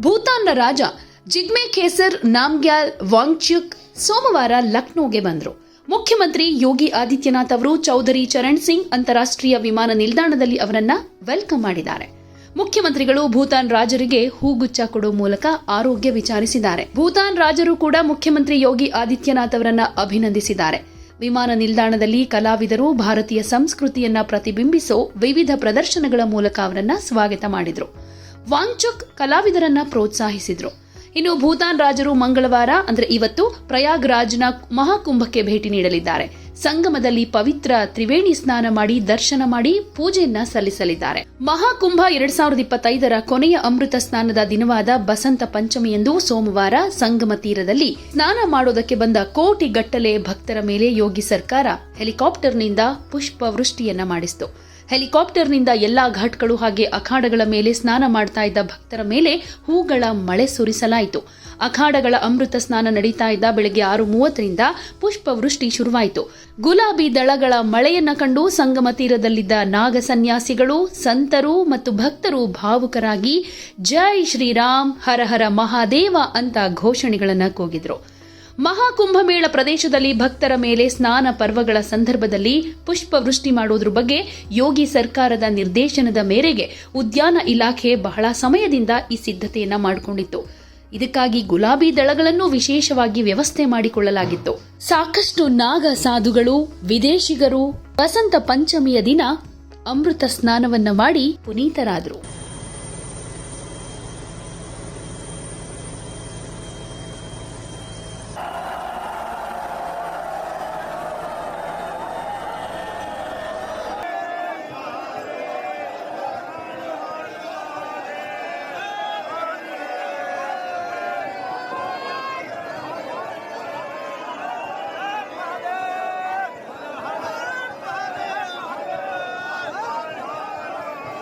ಭೂತಾನ್ನ ರಾಜ ಜಿಗ್ಮೆ ಖೇಸರ್ ನಾಮ್ಗ್ಯಾಲ್ ವಾಂಗ್ಚುಕ್ ಸೋಮವಾರ ಲಕ್ನೋಗೆ ಬಂದರು. ಮುಖ್ಯಮಂತ್ರಿ ಯೋಗಿ ಆದಿತ್ಯನಾಥ್ ಅವರು ಚೌಧರಿ ಚರಣ್ ಸಿಂಗ್ ಅಂತಾರಾಷ್ಟ್ರೀಯ ವಿಮಾನ ನಿಲ್ದಾಣದಲ್ಲಿ ಅವರನ್ನ ವೆಲ್ಕಮ್ ಮಾಡಿದ್ದಾರೆ. ಮುಖ್ಯಮಂತ್ರಿಗಳು ಭೂತಾನ್ ರಾಜರಿಗೆ ಹೂಗುಚ್ಚ ಕೊಡುವ ಮೂಲಕ ಆರೋಗ್ಯ ವಿಚಾರಿಸಿದ್ದಾರೆ. ಭೂತಾನ್ ರಾಜರು ಕೂಡ ಮುಖ್ಯಮಂತ್ರಿ ಯೋಗಿ ಆದಿತ್ಯನಾಥ್ ಅವರನ್ನ ಅಭಿನಂದಿಸಿದ್ದಾರೆ. ವಿಮಾನ ನಿಲ್ದಾಣದಲ್ಲಿ ಕಲಾವಿದರು ಭಾರತೀಯ ಸಂಸ್ಕೃತಿಯನ್ನ ಪ್ರತಿಬಿಂಬಿಸೋ ವಿವಿಧ ಪ್ರದರ್ಶನಗಳ ಮೂಲಕ ಅವರನ್ನ ಸ್ವಾಗತ ಮಾಡಿದ್ರು. ವಾಂಗ್ಚುಕ್ ಕಲಾವಿದರನ್ನ ಪ್ರೋತ್ಸಾಹಿಸಿದ್ರು. ಇನ್ನು ಭೂತಾನ್ ರಾಜರು ಮಂಗಳವಾರ, ಅಂದ್ರೆ ಇವತ್ತು ಪ್ರಯಾಗ್ರಾಜ್ನ ಮಹಾಕುಂಭಕ್ಕೆ ಭೇಟಿ ನೀಡಲಿದ್ದಾರೆ. ಸಂಗಮದಲ್ಲಿ ಪವಿತ್ರ ತ್ರಿವೇಣಿ ಸ್ನಾನ ಮಾಡಿ, ದರ್ಶನ ಮಾಡಿ, ಪೂಜೆಯನ್ನ ಸಲ್ಲಿಸಲಿದ್ದಾರೆ. ಮಹಾಕುಂಭ ಎರಡ್ ಸಾವಿರದ ಇಪ್ಪತ್ತೈದರ ಕೊನೆಯ ಅಮೃತ ಸ್ನಾನದ ದಿನವಾದ ಬಸಂತ ಪಂಚಮಿಯಂದು ಸೋಮವಾರ ಸಂಗಮ ತೀರದಲ್ಲಿ ಸ್ನಾನ ಮಾಡೋದಕ್ಕೆ ಬಂದ ಕೋಟಿ ಗಟ್ಟಲೆ ಭಕ್ತರ ಮೇಲೆ ಯೋಗಿ ಸರ್ಕಾರ ಹೆಲಿಕಾಪ್ಟರ್ನಿಂದ ಪುಷ್ಪ ವೃಷ್ಟಿಯನ್ನ ಮಾಡಿಸಿತು. ಹೆಲಿಕಾಪ್ಟರ್ನಿಂದ ಎಲ್ಲಾ ಘಾಟ್ಗಳು ಹಾಗೆ ಅಖಾಡಗಳ ಮೇಲೆ ಸ್ನಾನ ಮಾಡ್ತಾ ಇದ್ದ ಭಕ್ತರ ಮೇಲೆ ಹೂಗಳ ಮಳೆ ಸುರಿಸಲಾಯಿತು. ಅಖಾಡಗಳ ಅಮೃತ ಸ್ನಾನ ನಡೀತಾ ಇದ್ದ ಬೆಳಗ್ಗೆ ಆರು ಮೂವತ್ತರಿಂದ ಪುಷ್ಪವೃಷ್ಟಿ ಶುರುವಾಯಿತು. ಗುಲಾಬಿ ದಳಗಳ ಮಳೆಯನ್ನ ಕಂಡು ಸಂಗಮ ತೀರದಲ್ಲಿದ್ದ ನಾಗ ಸನ್ಯಾಸಿಗಳು, ಸಂತರು ಮತ್ತು ಭಕ್ತರು ಭಾವುಕರಾಗಿ ಜೈ ಶ್ರೀರಾಮ್, ಹರ ಹರ ಮಹಾದೇವ ಅಂತ ಘೋಷಣೆಗಳನ್ನು ಕೂಗಿದ್ರು. ಮಹಾಕುಂಭಮೇಳ ಪ್ರದೇಶದಲ್ಲಿ ಭಕ್ತರ ಮೇಲೆ ಸ್ನಾನ ಪರ್ವಗಳ ಸಂದರ್ಭದಲ್ಲಿ ಪುಷ್ಪವೃಷ್ಟಿ ಮಾಡುವುದರ ಬಗ್ಗೆ ಯೋಗಿ ಸರ್ಕಾರದ ನಿರ್ದೇಶನದ ಮೇರೆಗೆ ಉದ್ಯಾನ ಇಲಾಖೆ ಬಹಳ ಸಮಯದಿಂದ ಈ ಸಿದ್ಧತೆಯನ್ನ ಮಾಡಿಕೊಂಡಿತ್ತು. ಇದಕ್ಕಾಗಿ ಗುಲಾಬಿ ದಳಗಳನ್ನು ವಿಶೇಷವಾಗಿ ವ್ಯವಸ್ಥೆ ಮಾಡಿಕೊಳ್ಳಲಾಗಿತ್ತು. ಸಾಕಷ್ಟು ನಾಗ ಸಾಧುಗಳು, ವಿದೇಶಿಗರು, ವಸಂತ ಪಂಚಮಿಯ ದಿನ ಅಮೃತ ಸ್ನಾನವನ್ನ ಮಾಡಿ ಪುನೀತರಾದರು.